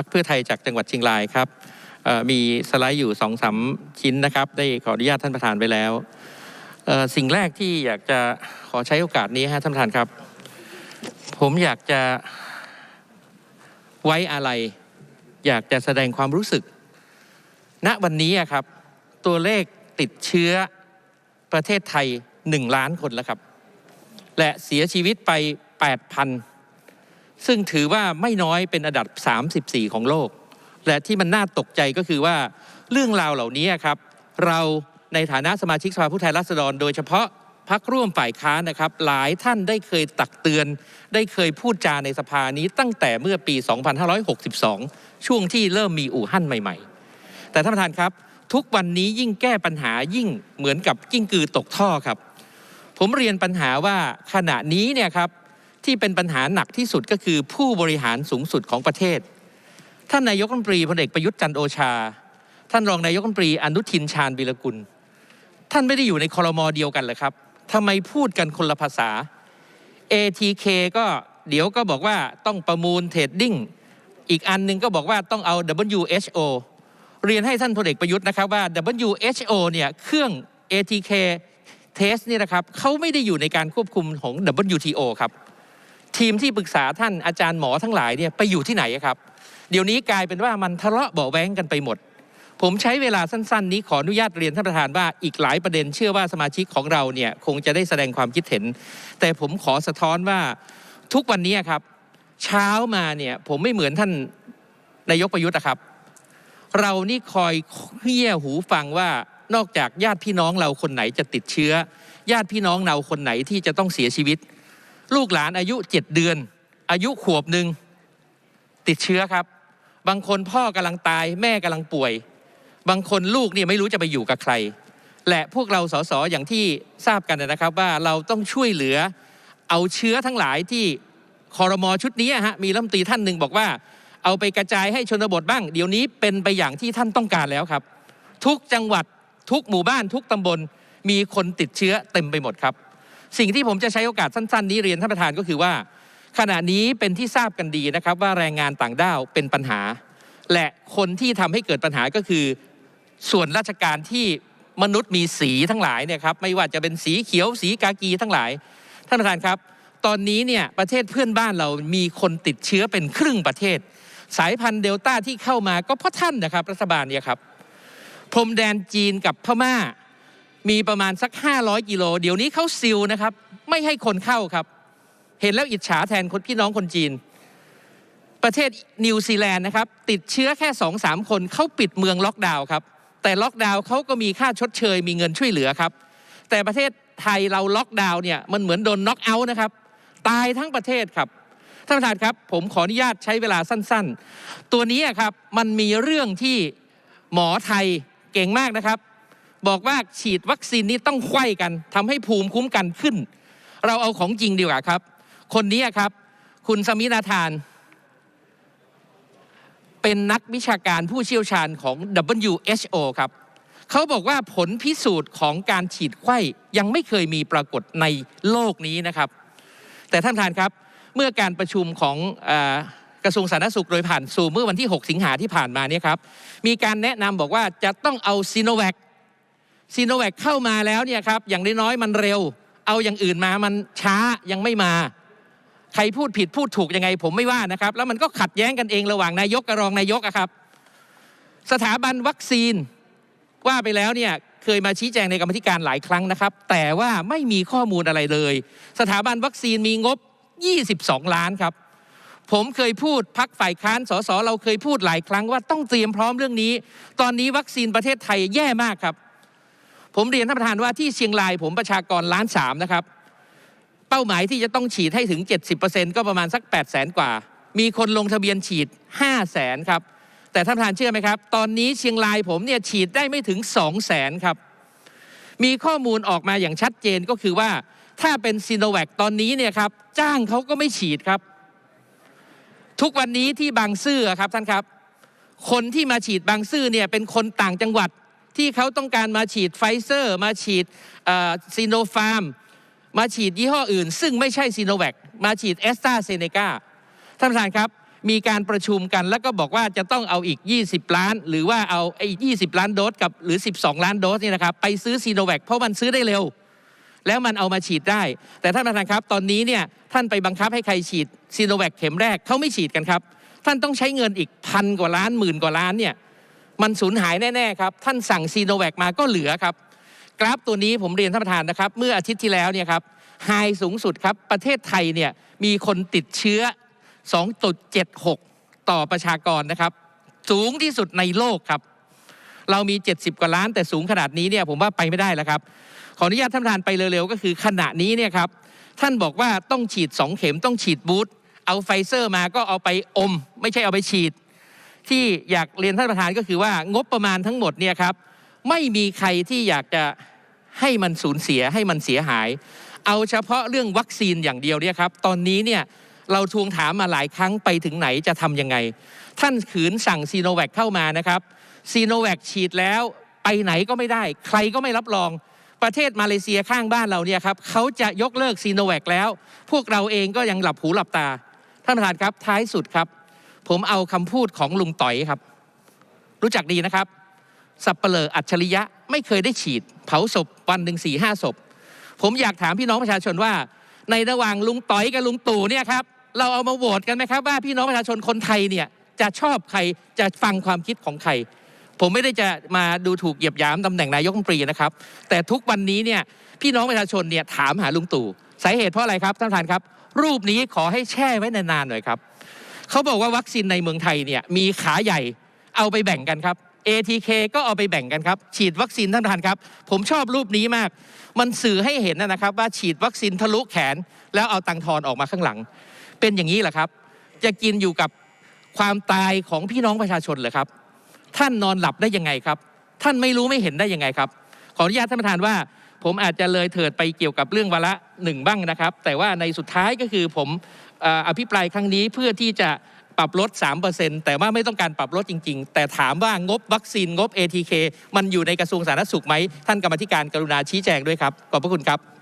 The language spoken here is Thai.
รรคเพื่อไทยจากจังหวัดเชียงรายครับมีสไลด์อยู่สองสามชิ้นนะครับ ได้ขออนุญาตท่านประธานไปแล้วสิ่งแรกที่อยากจะขอใช้โอกาสนี้ฮะท่านประธานครับ ผมอยากจะไว้อะไร อยากจะแสดงความรู้สึก ณวันนี้ครับ ตัวเลขติดเชื้อประเทศไทย1ล้านคนแล้วครับ และเสียชีวิตไป8,000 ซึ่งถือว่าไม่น้อยเป็นอันดับ 34 ของโลก และที่มันน่าตกใจก็คือว่าเรื่องราวเหล่านี้ครับ เราในฐานะสมาชิกสภาผู้แทนราษฎร โดยเฉพาะพักร่วมฝ่ายค้านนะครับ หลายท่านได้เคยตักเตือน ได้เคยพูดจาในสภานี้ตั้งแต่เมื่อปี 2562 ช่วงที่เริ่มมีอู่ฮั่นใหม่ ๆ แต่ท่านประธานครับ ทุกวันนี้ยิ่งแก้ปัญหายิ่งเหมือนกับกิ้งกือตกท่อครับ ผมเรียนปัญหาว่าขณะนี้เนี่ยครับ ที่เป็นปัญหาหนักที่สุดก็คือผู้บริหารสูงสุดของประเทศ ท่านนายกรัฐมนตรีพลเอกประยุทธ์จันโอชา ท่านรองนายกรัฐมนตรีอนุทินชาญวิรกุล ท่านไม่ได้อยู่ในคอรมอเดียวกันเลยครับทำไมพูดกันคนละภาษา ATK ก็เดี๋ยวก็บอกว่าต้องประมูลเทรดดิ้งอีกอันหนึงก็บอกว่าต้องเอา WHO เรียนให้ท่านพลเอกประยุทธ์นะครับว่า WHO เนี่ยเครื่อง ATK test เนี่ยนะครับเขาไม่ได้อยู่ในการควบคุมของ WTO ครับ ทีมที่ปรึกษาท่านอาจารย์หมอทั้งหลายเนี่ยไปอยู่ที่ไหนครับ เดี๋ยวนี้กลายเป็นว่ามันทะเลาะเบาแว้งกันไปหมด ผมใช้เวลาสั้น ๆ นี้ขออนุญาตเรียนท่านประธานว่าอีกหลายประเด็นเชื่อว่าสมาชิกของเราเนี่ยคงจะได้แสดงความคิดเห็น แต่ผมขอสะท้อนว่าทุกวันนี้ครับ เช้ามาเนี่ยผมไม่เหมือนท่านนายกประยุทธ์นะครับ เรานี่คอยเฮี้ยหูฟังว่านอกจากญาติพี่น้องเราคนไหนจะติดเชื้อ ญาติพี่น้องเราคนไหนที่จะต้องเสียชีวิต ลูกหลานอายุเจ็ดเดือน อายุขวบหนึ่งติดเชื้อครับ บางคนพ่อกำลังตาย แม่กำลังป่วย บางคนลูกเนี่ยไม่รู้จะไปอยู่กับใคร และพวกเราสสอย่างที่ทราบกันนะครับว่าเราต้องช่วยเหลือเอาเชื้อทั้งหลายที่คอรมอชุดนี้ฮะมีรัฐมนตรีท่านหนึ่งบอกว่า เอาไปกระจายให้ชนบทบ้าง เดี๋ยวนี้เป็นไปอย่างที่ท่านต้องการแล้วครับ ทุกจังหวัดทุกหมู่บ้านทุกตำบลมีคนติดเชื้อเต็มไปหมดครับ สิ่งที่ผมจะใช้โอกาสสั้นๆ นี้เรียนท่านประธานก็คือว่า ขณะนี้เป็นที่ทราบกันดีนะครับว่าแรงงานต่างด้าวเป็นปัญหา และคนที่ทำให้เกิดปัญหาก็คือส่วนราชการที่มนุษย์มีสีทั้งหลายเนี่ยครับไม่ว่าจะเป็นสีเขียวสีกากีทั้งหลาย ท่านประธานครับ ตอนนี้เนี่ยประเทศเพื่อนบ้านเรามีคนติดเชื้อเป็นครึ่งประเทศ สายพันธุ์เดลต้าที่เข้ามาก็เพราะท่านนะครับรัฐบาลเนี่ยครับพรมแดนจีนกับพม่า มีประมาณสัก 500 กิโล เดี๋ยวนี้เขาซิลนะครับ ไม่ให้คนเข้าครับ เห็นแล้วอิจฉาแทนคนพี่น้องคนจีน ประเทศนิวซีแลนด์นะครับ ติดเชื้อแค่2-3คนเขาปิดเมืองล็อกดาวน์ครับ แต่ล็อกดาวน์เขาก็มีค่าชดเชย มีเงินช่วยเหลือครับ แต่ประเทศไทยเราล็อกดาวน์เนี่ยมันเหมือนโดนน็อกเอาท์นะครับตายทั้งประเทศครับท่านประธานครับ ผมขออนุญาตใช้เวลาสั้น ๆ ตัวนี้ครับมันมีเรื่องที่หมอไทยเก่งมากนะครับ บอกว่าฉีดวัคซีนนี้ต้องไข้กันทำให้ภูมิคุ้มกันขึ้น เราเอาของจริงดีกว่าครับ คนนี้ครับ คุณสมินาธาน เป็นนักวิชาการผู้เชี่ยวชาญของ WHO ครับเขาบอกว่าผลพิสูจน์ของการฉีดไข้ยังไม่เคยมีปรากฏในโลกนี้นะครับ แต่ท่านประธานครับเมื่อการประชุมของอกระทรวงสาธารณสุขโดยผ่านสู่เมื่อวันที่ 6 สิงหาที่ผ่านมาเนี่ยครับ มีการแนะนำบอกว่าจะต้องเอาซีโนแวค ซีโนแวคเข้ามาแล้วเนี่ยครับอย่างน้อยๆมันเร็ว เอาอย่างอื่นมามันช้ายังไม่มา ใครพูดผิดพูดถูกยังไง ผมไม่ว่านะครับ แล้วมันก็ขัดแย้งกันเองระหว่างนายกกับรองนายกครับ สถาบันวัคซีนว่าไปแล้วเนี่ยเคยมาชี้แจงในกรรมธิการหลายครั้งนะครับ แต่ว่าไม่มีข้อมูลอะไรเลย สถาบันวัคซีนมีงบ 22 ล้านครับ ผมเคยพูดพักฝ่ายค้านสสเราเคยพูดหลายครั้งว่าต้องเตรียมพร้อมเรื่องนี้ ตอนนี้วัคซีนประเทศไทยแย่มากครับ ผมเรียนท่านประธานว่าที่เชียงรายผมประชากรล้านสามนะครับ เป้าหมายที่จะต้องฉีดให้ถึง 70%ก็ประมาณสัก 8 0 0แสนกว่า มีคนลงทะเบียนฉีด 5 0 0แสนครับ แต่ท่านประธานเชื่อไหมครับ ตอนนี้เชียงรายผมเนี่ยฉีดได้ไม่ถึง 2 0 0แสนครับ มีข้อมูลออกมาอย่างชัดเจนก็คือว่าถ้าเป็นซีโนแวคตอนนี้เนี่ยครับจ้างเขาก็ไม่ฉีดครับ ทุกวันนี้ที่บางซื่อครับท่านครับ คนที่มาฉีดบางซื่อเนี่ยเป็นคนต่างจังหวัด ที่เขาต้องการมาฉีดไฟเซอร์ มาฉีดซีโนฟาร์ม มาฉีดยี่ห้ออื่น ซึ่งไม่ใช่ซีโนแวคมาฉีดแอสตราเซเนกาท่านประธานครับ มีการประชุมกันแล้วก็บอกว่าจะต้องเอาอีก 20 ล้าน หรือว่าเอาไอ้20ล้านโดสกับหรือ 12 ล้านโดสนี่นะครับไปซื้อซีโนแวคเพราะมันซื้อได้เร็ว แล้วมันเอามาฉีดได้ แต่ท่านประธานครับ ตอนนี้เนี่ยท่านไปบังคับให้ใครฉีดซีโนแวคเข็มแรกเขาไม่ฉีดกันครับ ท่านต้องใช้เงินอีกพันกว่าล้านหมื่นกว่าล้านเนี่ย มันสูญหายแน่ๆครับ ท่านสั่งซีโนแวคมาก็เหลือครับ กราฟตัวนี้ผมเรียนท่านประธานนะครับ เมื่ออาทิตย์ที่แล้วเนี่ยครับไฮสูงสุดครับ ประเทศไทยเนี่ยมีคนติดเชื้อ 2.76 ต่อประชากรนะครับ สูงที่สุดในโลกครับ เรามี 70 กว่าล้านแต่สูงขนาดนี้เนี่ยผมว่าไปไม่ได้แล้วครับ ขออนุญาตท่านประธานไปเร็วๆ ก็คือขณะนี้เนี่ยครับ ท่านบอกว่าต้องฉีด 2 เข็มต้องฉีดบูสต์เอาไฟเซอร์มาก็เอาไปอม ไม่ใช่เอาไปฉีด ที่อยากเรียนท่านประธานก็คือว่างบประมาณทั้งหมดเนี่ยครับไม่มีใครที่อยากจะให้มันสูญเสียให้มันเสียหาย เอาเฉพาะเรื่องวัคซีนอย่างเดียวเนี่ยครับตอนนี้เนี่ยเราทวงถามมาหลายครั้งไปถึงไหนจะทำยังไง ท่านขืนสั่งซีโนแวคเข้ามานะครับซีโนแวคฉีดแล้วไปไหนก็ไม่ได้ ใครก็ไม่รับรองประเทศมาเลเซียข้างบ้านเราเนี่ยครับเขาจะยกเลิกซีโนแวคแล้ว พวกเราเองก็ยังหลับหูหลับตา ท่านประธานครับท้ายสุดครับ ผมเอาคำพูดของลุงต่อยครับ รู้จักดีนะครับ สับเปลออัจฉริยะไม่เคยได้ฉีด เผาศพวันหนึ่งสี่ห้าศพ ผมอยากถามพี่น้องประชาชนว่า ในระหว่างลุงต่อยกับลุงตู่เนี่ยครับเราเอามาโหวตกันไหมครับว่าพี่น้องประชาชนคนไทยเนี่ยจะชอบใครจะฟังความคิดของใคร ผมไม่ได้จะมาดูถูกเหยียบยามตำแหน่งนายกรัฐมนตรีนะครับ แต่ทุกวันนี้เนี่ยพี่น้องประชาชนเนี่ยถามหาลุงตู่สาเหตุเพราะอะไรครับท่านประธานครับ รูปนี้ขอให้แช่ไว้นานๆหน่อยครับ เขาบอกว่าวัคซีนในเมืองไทยเนี่ยมีขาใหญ่เอาไปแบ่งกันครับ ATK ก็เอาไปแบ่งกันครับ ฉีดวัคซีนท่านประธานครับ ผมชอบรูปนี้มาก มันสื่อให้เห็นนะครับ ว่าฉีดวัคซีนทะลุแขน แล้วเอาตังทอนออกมาข้างหลัง เป็นอย่างนี้แหละครับ จะกินอยู่กับความตายของพี่น้องประชาชนเหรอครับ ท่านนอนหลับได้ยังไงครับ ท่านไม่รู้ไม่เห็นได้ยังไงครับ ขออนุญาตท่านประธานว่า ผมอาจจะเลยเถิดไปเกี่ยวกับเรื่องวาระหนึ่งบ้างนะครับ แต่ว่าในสุดท้ายก็คือผม อภิปรายครั้งนี้เพื่อที่จะปรับลด 3%แต่ว่าไม่ต้องการปรับลดจริง ๆ แต่ถามว่างบวัคซีนงบ ATK มันอยู่ในกระทรวงสาธารณสุขไหม ท่านกรรมธิการกรุณาชี้แจงด้วยครับ ขอบพระคุณครับ